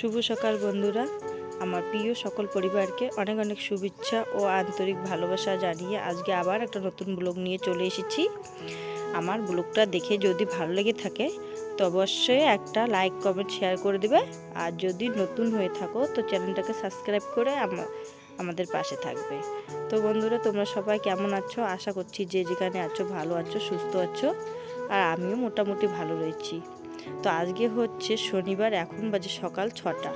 শুভ সকাল বন্ধুরা। আমার প্রিয় সকল পরিবারকে অনেক অনেক শুভেচ্ছা ও আন্তরিক ভালোবাসা জানিয়ে আজকে আবার একটা নতুন ব্লগ নিয়ে চলে এসেছি। আমার ব্লগটা দেখে যদি ভালো লেগে থাকে, তো অবশ্যই একটা লাইক, কমেন্ট, শেয়ার করে দেবে। আর যদি নতুন হয়ে থাকো, তো চ্যানেলটাকে সাবস্ক্রাইব করে আমা- আমাদের পাশে থাকবে। তো বন্ধুরা, তোমরা সবাই কেমন আছো? আশা করছি যে যেখানে আছো, ভালো আছো, সুস্থ আছো। আর আমিও মোটামুটি ভালো রয়েছি। তো আজকে হচ্ছে শনিবার, এখন বাজে সকাল ছটা।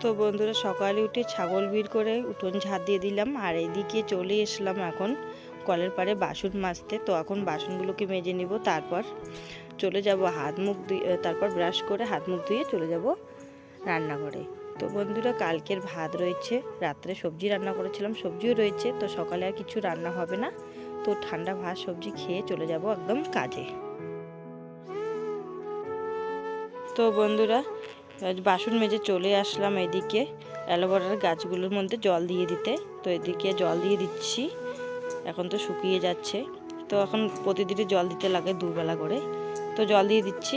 তো বন্ধুরা, সকালে উঠে ছাগল বির করে উঠোন ঝাঁট দিয়ে দিলাম, আর এদিকে চলে এসলাম এখন কলের পাড়ে বাসন মাজতে। তো এখন বাসনগুলোকে মেজে নিব, তারপর চলে যাব হাত মুখ তারপর ব্রাশ করে হাত মুখ ধুয়ে চলে যাব রান্নাঘরে। তো বন্ধুরা, কালকের ভাত রয়েছে, রাত্রে সবজি রান্না করেছিলাম, সবজিও রয়েছে, তো সকালে আর কিছু রান্না হবে না। তো ঠান্ডা ভাত, সবজি খেয়ে চলে যাব একদম কাজে। তো বন্ধুরা বাসন মেজে চলে আসলাম এদিকে অ্যালোভেরার গাছগুলোর মধ্যে জল দিয়ে দিতে। তো এদিকে জল দিয়ে দিচ্ছি, এখন তো শুকিয়ে যাচ্ছে। তো এখন প্রতিদিনই জল দিতে লাগে দুবেলা করে। তো জল দিয়ে দিচ্ছি।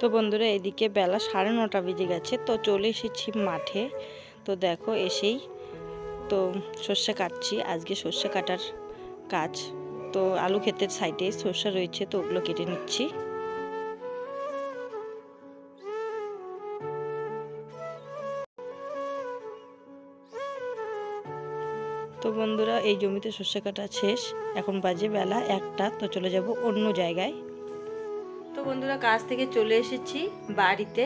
তো বন্ধুরা এদিকে বেলা সাড়ে নটা বেজে গেছে, তো চলে এসেছি মাঠে। তো দেখো এসেই তো সর্ষে কাটছি, আজকে সর্ষে কাটার কাজ। তো আলু ক্ষেতের সাইডে সর্ষে রয়েছে, তো ওগুলো কেটে নিচ্ছি। তো বন্ধুরা এই জমিতে সর্ষে কাটা শেষ, এখন বাজে বেলা একটা, তো চলে যাব অন্য জায়গায়। তো বন্ধুরা কাজ থেকে চলে এসেছি বাড়িতে।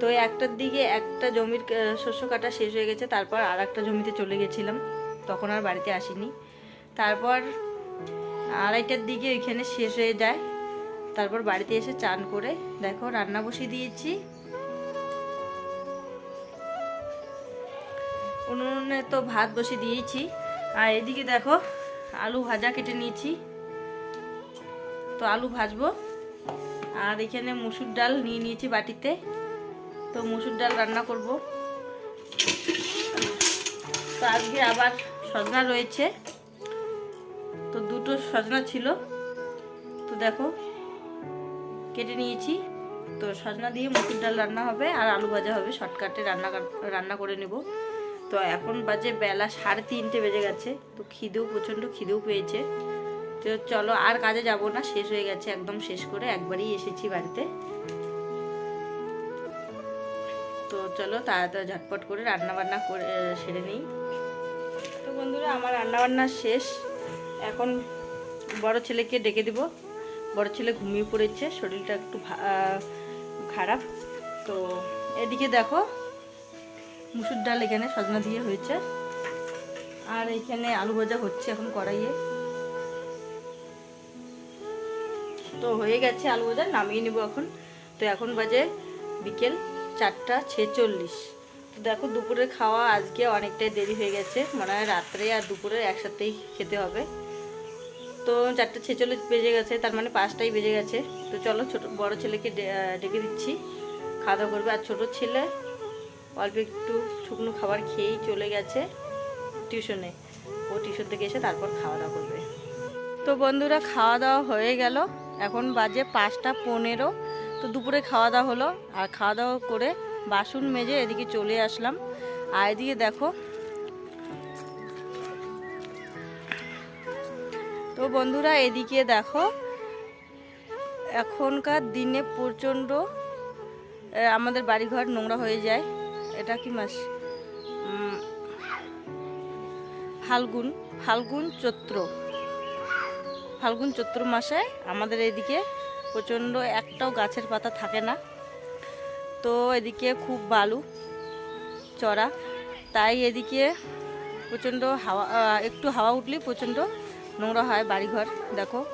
তো একটার দিকে একটা জমির শস্য কাটা শেষ হয়ে গেছে, তারপর আর একটা জমিতে চলে গেছিলাম। তখন আর বাড়িতে আসিনি। তারপর আড়াইটার দিকে ওইখানে শেষ হয়ে যায়। তারপর বাড়িতে এসে চান করে দেখো রান্না বসিয়ে দিয়েছি। উনুনে তো ভাত বসিয়ে দিয়েছি। আর এদিকে দেখো আলু ভাজা কেটে নিয়েছি। তো আলু ভাজবো। আর এখানে মুসুর ডাল নিয়ে নিয়েছি বাটিতে। তো মুসুর ডাল রান্না করব। তো আজকে আবার সজনা রয়েছে। তো দুটো সজনা ছিল। তো দেখো, কেটে নিয়েছি। তো সজনা দিয়ে মুসুর ডাল রান্না হবে আর আলু ভাজা হবে। শর্টকাটে রান্না রান্না করে নেব। তো এখন বাজে বেলা সাড়ে তিনটে বেজে গেছে। তো খিদেও প্রচণ্ড, খিদেও পেয়েছে। তো চলো আর কাজে যাব না, শেষ হয়ে গেছে, একদম শেষ করে একবারই এসেছি বাড়িতে। তো চলো তাড়াতাড়ি ঝটপট করে রান্না বান্না করে সেরে নিই। তো বন্ধুরা, আমার রান্না বান্না শেষ। এখন বড় ছেলেকে ডেকে দিব। বড় ছেলে ঘুমিয়ে পড়েছে, শরীরটা একটু খারাপ। তো এদিকে দেখো, মুসুর ডাল এখানে সজনা দিয়ে হয়েছে। আর এখানে আলু ভাজা হচ্ছে এখন কড়াইয়ে। তো হয়ে গেছে আলু ভাজা, নামিয়ে নিব এখন। তো এখন বাজে বিকেল চারটা ছেচল্লিশ। তো দেখো দুপুরে খাওয়া আজকে অনেকটাই দেরি হয়ে গেছে, মনে হয় রাত্রে আর দুপুরে একসাথেই খেতে হবে। তো চারটা ছেচল্লিশ বেজে গেছে, তার মানে পাঁচটাই বেজে গেছে। তো চলো ছোট, বড় ছেলেকে ডেকে দিচ্ছি। খাওয়া দাওয়া করবে। আর ছোটো ছেলে অল্প একটু শুকনো খাবার খেয়েই চলে গেছে টিউশনে। ও টিউশন থেকে এসে তারপর খাওয়া দাওয়া করবে। তো বন্ধুরা খাওয়া দাওয়া হয়ে গেল। এখন বাজে পাঁচটা পনেরো। তো দুপুরে খাওয়া দাওয়া হলো, আর খাওয়া দাওয়া করে বাসন মেজে এদিকে চলে আসলাম। আর এদিকে দেখো, তো বন্ধুরা এদিকে দেখো, এখনকার দিনে প্রচণ্ড আমাদের বাড়িঘর নোংরা হয়ে যায়। এটা কি মাস? ফাল্গুন ফাল্গুন চৈত্র। ফাল্গুন চৈত্র মাসে আমাদের এদিকে প্রচণ্ড একটাও গাছের পাতা থাকে না। তো এদিকে খুব বালু, চড়া। তাই এদিকে প্রচণ্ড হাওয়া একটু হাওয়া উঠলেই প্রচণ্ড নোংরা হয় বাড়িঘর, দেখো।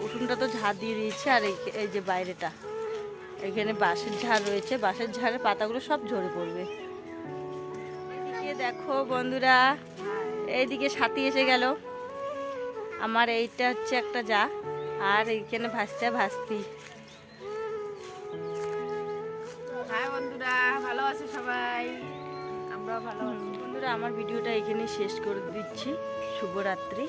উঠোনটা তো ঝাড় দিয়ে দিয়েছে আর এই- যে বাইরেটা। এখানে বাঁশের ঝাড় রয়েছে, বাঁশের ঝাড়ের পাতাগুলো সব ঝরে পড়বে। এদিকে দেখো বন্ধুরা এইদিকে সাথী এসে গেল। আমার এইটা হচ্ছে একটা যা আর এইখানে ভাসতে ভাসতি। বন্ধুরা ভালো আছে সবাই? আমরা ভালো আছি। বন্ধুরা আমার ভিডিওটা এখানে শেষ করে দিচ্ছি। শুভরাত্রি।